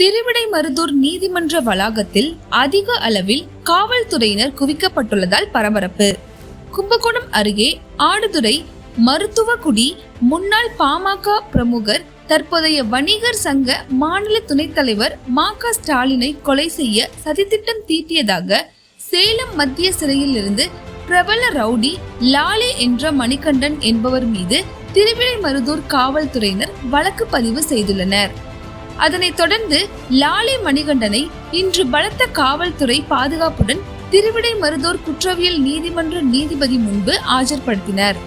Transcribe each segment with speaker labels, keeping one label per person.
Speaker 1: திருவிடைமருதூர் நீதிமன்ற வளாகத்தில் அதிக அளவில் காவல்துறையினர் குவிக்கப்பட்டுள்ளதால் பரபரப்பு. கும்பகோணம் அருகே ஆடுதுறை மருத்துவக்குடி முன்னாள் பாமக பிரமுகர் தற்போதைய வணிகர் சங்க மாநில துணைத் தலைவர் மா க ஸ்டாலினை கொலை செய்ய சதித்திட்டம் தீட்டியதாக சேலம் மத்திய சிறையில் இருந்து பிரபல ரவுடி லாலே என்ற மணிகண்டன் என்பவர் மீது திருவிடைமருதூர் காவல்துறையினர் வழக்கு பதிவு செய்துள்ளனர். அதனைத் தொடர்ந்து லாலி மணிகண்டனை இன்று பலத்த காவல்துறை பாதுகாப்புடன் திருவிடை மருதோர் குற்றவியல் நீதிமன்ற நீதிபதி முன்பு ஆஜர்படுத்தினர்.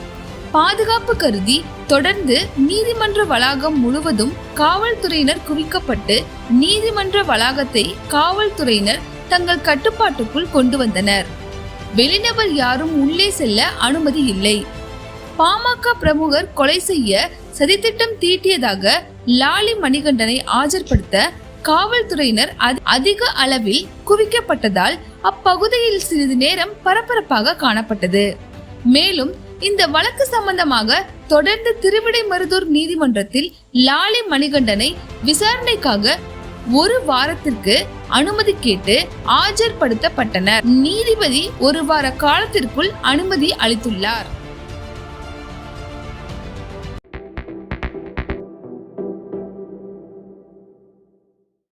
Speaker 1: பாதுகாப்பு கருதி தொடர்ந்து நீதிமன்ற வளாகம் முழுவதும் காவல்துறையினர் குவிக்கப்பட்டு நீதிமன்ற வளாகத்தை காவல்துறையினர் தங்கள் கட்டுப்பாட்டுக்குள் கொண்டு வந்தனர். வெளிநபர் யாரும் உள்ளே செல்ல அனுமதி இல்லை. பாமக பிரமுகர் கொலை செய்ய சதித்திட்டம் தீட்டியதாக லாலி மணிகண்டனை ஆஜர்படுத்த காவல்துறையினர் அதி- அதிக அளவில் குவிக்கப்பட்டதால் அப்பகுதியில் சிறிது நேரம் பரபரப்பாக காணப்பட்டது. மேலும் இந்த வழக்கு சம்பந்தமாக தொடர்ந்து திருவிடைமருதூர் நீதிமன்றத்தில் லாலி மணிகண்டனை விசாரணைக்காக ஒரு வாரத்திற்கு அனுமதி கேட்டு ஆஜர்படுத்தப்பட்டனர். நீதிபதி ஒரு வார காலத்திற்குள் அனுமதி அளித்துள்ளார்.